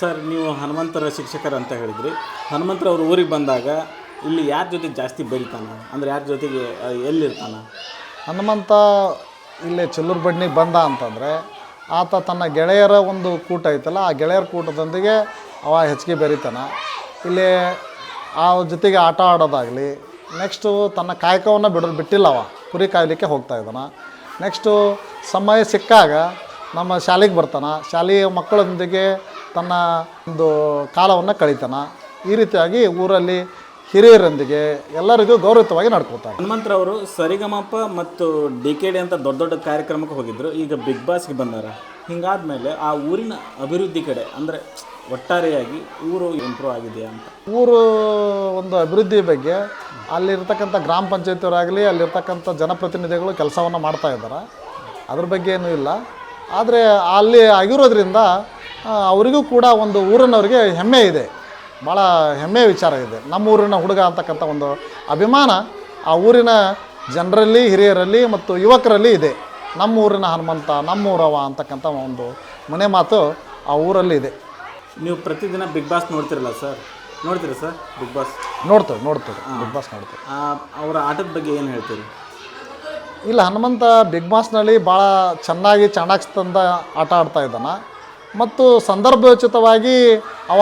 Sir, ನೀವು ಹನುಮಂತರ ಶಿಕ್ಷಕರು ಅಂತ ಹೇಳಿದ್ರಿ. ಹನುಮಂತರ ಅವರು ಊರಿಗೆ ಬಂದಾಗ ಇಲ್ಲಿ ಯಾರ ಜೊತೆ ಜಾಸ್ತಿ ಬೆರಿತಾನ? ಅಂದ್ರೆ ಯಾರ ಜೊತೆಗೆ ಎಲ್ಲಿರ್ತಾನೆ? ಹನುಮಂತ ಇಲ್ಲಿ ಚೆಲ್ಲೂರು ಬಡ್ನಿಗೆ ಬಂದ ಅಂತಂದರೆ ಆತ ತನ್ನ ಗೆಳೆಯರ ಒಂದು ಕೂಟ ಐತಲ್ಲ, ಆ ಗೆಳೆಯರ ಕೂಟದೊಂದಿಗೆ ಅವ ಹೆಚ್ಚಿಗೆ ಬೆರಿತಾನ. ಇಲ್ಲಿ ಆ ಜೊತೆಗೆ ಆಟ ಆಡೋದಾಗಲಿ ನೆಕ್ಸ್ಟು ತನ್ನ ಕಾಯಕವನ್ನು ಬಿಡೋ ಬಿಟ್ಟಿಲ್ಲ ಅವ. ಕುರಿ ಕಾಯಲಿಕ್ಕೆ ಹೋಗ್ತಾ ಇದ್ದಾನೆ. ನೆಕ್ಸ್ಟು ಸಮಯ ಸಿಕ್ಕಾಗ ನಮ್ಮ ಶಾಲೆಗೆ ಬರ್ತಾನೆ. ಶಾಲೆಯ ಮಕ್ಕಳೊಂದಿಗೆ ತನ್ನ ಒಂದು ಕಾಲವನ್ನು ಕಳೀತಾನೆ. ಈ ರೀತಿಯಾಗಿ ಊರಲ್ಲಿ ಹಿರಿಯರೊಂದಿಗೆ ಎಲ್ಲರಿಗೂ ಗೌರವಿತವಾಗಿ ನಡ್ಕೋತಾರೆ ಹನುಮಂತ್ರ ಅವರು ಸರಿಗಮಪ ಮತ್ತು ಡಿ ಕೆ ಡಿ ಅಂತ ದೊಡ್ಡ ದೊಡ್ಡ ಕಾರ್ಯಕ್ರಮಕ್ಕೆ ಹೋಗಿದ್ರು. ಈಗ ಬಿಗ್ ಬಾಸ್ಗೆ ಬಂದಾರ. ಹಿಂಗಾದ್ಮೇಲೆ ಆ ಊರಿನ ಅಭಿವೃದ್ಧಿ ಕಡೆ ಅಂದರೆ ಒಟ್ಟಾರೆಯಾಗಿ ಊರು ಇಂಪ್ರೂವ್ ಆಗಿದೆ ಅಂತ. ಊರು ಒಂದು ಅಭಿವೃದ್ಧಿ ಬಗ್ಗೆ ಅಲ್ಲಿರ್ತಕ್ಕಂಥ ಗ್ರಾಮ ಪಂಚಾಯತಿಯವರಾಗಲಿ ಅಲ್ಲಿರ್ತಕ್ಕಂಥ ಜನಪ್ರತಿನಿಧಿಗಳು ಕೆಲಸವನ್ನು ಮಾಡ್ತಾ ಇದ್ದಾರೆ. ಅದ್ರ ಬಗ್ಗೆ ಏನೂ ಇಲ್ಲ. ಆದರೆ ಅಲ್ಲಿ ಆಗಿರೋದ್ರಿಂದ ಅವರಿಗೂ ಕೂಡ ಒಂದು ಊರಿನವ್ರಿಗೆ ಹೆಮ್ಮೆ ಇದೆ. ಭಾಳ ಹೆಮ್ಮೆಯ ವಿಚಾರ ಇದೆ. ನಮ್ಮ ಊರಿನ ಹುಡುಗ ಅಂತಕ್ಕಂಥ ಒಂದು ಅಭಿಮಾನ ಆ ಊರಿನ ಜನರಲ್ಲಿ ಹಿರಿಯರಲ್ಲಿ ಮತ್ತು ಯುವಕರಲ್ಲಿ ಇದೆ. ನಮ್ಮ ಊರಿನ ಹನುಮಂತ ನಮ್ಮ ಊರವ ಅಂತಕ್ಕಂಥ ಒಂದು ಮನೆ ಮಾತು ಆ ಊರಲ್ಲಿ ಇದೆ. ನೀವು ಪ್ರತಿದಿನ ಬಿಗ್ ಬಾಸ್ ನೋಡ್ತಿರಲ್ಲ ಸರ್ ನೋಡ್ತೀರಾ ಸರ್ ಬಿಗ್ ಬಾಸ್ ನೋಡ್ತೇವೆ ನೋಡ್ತೇವೆ. ಬಿಗ್ ಬಾಸ್ ನೋಡ್ತೇವೆ. ಅವರ ಆಟದ ಬಗ್ಗೆ ಏನು ಹೇಳ್ತೀರಿ? ಇಲ್ಲ, ಹನುಮಂತ ಬಿಗ್ ಬಾಸ್ನಲ್ಲಿ ಭಾಳ ಚೆನ್ನಾಗಿ ಚಾಣಾಕ್ಷತಂದ ಆಟ ಆಡ್ತಾ ಇದ್ದಾನೆ. ಮತ್ತು ಸಂದರ್ಭೋಚಿತವಾಗಿ ಅವ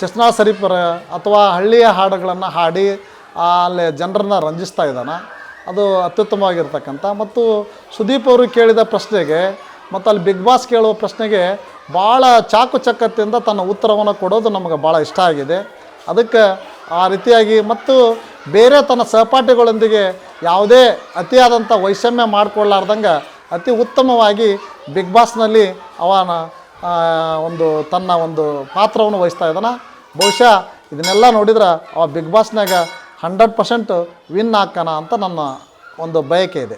ಶಿಶ್ನಾ ಸರೀಪರ ಅಥವಾ ಹಳ್ಳಿಯ ಹಾಡುಗಳನ್ನು ಹಾಡಿ ಅಲ್ಲಿ ಜನರನ್ನ ರಂಜಿಸ್ತಾ ಇದ್ದಾನೆ. ಅದು ಅತ್ಯುತ್ತಮವಾಗಿರ್ತಕ್ಕಂಥ. ಮತ್ತು ಸುದೀಪ್ ಅವರು ಕೇಳಿದ ಪ್ರಶ್ನೆಗೆ, ಮತ್ತು ಅಲ್ಲಿ ಬಿಗ್ ಬಾಸ್ ಕೇಳುವ ಪ್ರಶ್ನೆಗೆ ಭಾಳ ಚಾಕು ಚಕ್ಕತ್ತಿಂದ ತನ್ನ ಉತ್ತರವನ್ನು ಕೊಡೋದು ನಮಗೆ ಭಾಳ ಇಷ್ಟ ಆಗಿದೆ. ಅದಕ್ಕೆ ಆ ರೀತಿಯಾಗಿ, ಮತ್ತು ಬೇರೆ ತನ್ನ ಸಹಪಾಠಿಗಳೊಂದಿಗೆ ಯಾವುದೇ ಅತಿಯಾದಂಥ ವೈಷಮ್ಯ ಮಾಡಿಕೊಳ್ಳಾರ್ದಂಗೆ ಅತಿ ಉತ್ತಮವಾಗಿ ಬಿಗ್ ಬಾಸ್ನಲ್ಲಿ ಅವನ ಒಂದು ತನ್ನ ಒಂದು ಪಾತ್ರವನ್ನು ವಹಿಸ್ತಾ ಇದ್ದಾನೆ. ಬಹುಶಃ ಇದನ್ನೆಲ್ಲ ನೋಡಿದ್ರೆ ಅವ ಬಿಗ್ ಬಾಸ್ನಾಗ ಹಂಡ್ರೆಡ್ ಪರ್ಸೆಂಟ್ ವಿನ್ ಹಾಕೋಣ ಅಂತ ನನ್ನ ಒಂದು ಬಯಕೆ ಇದೆ.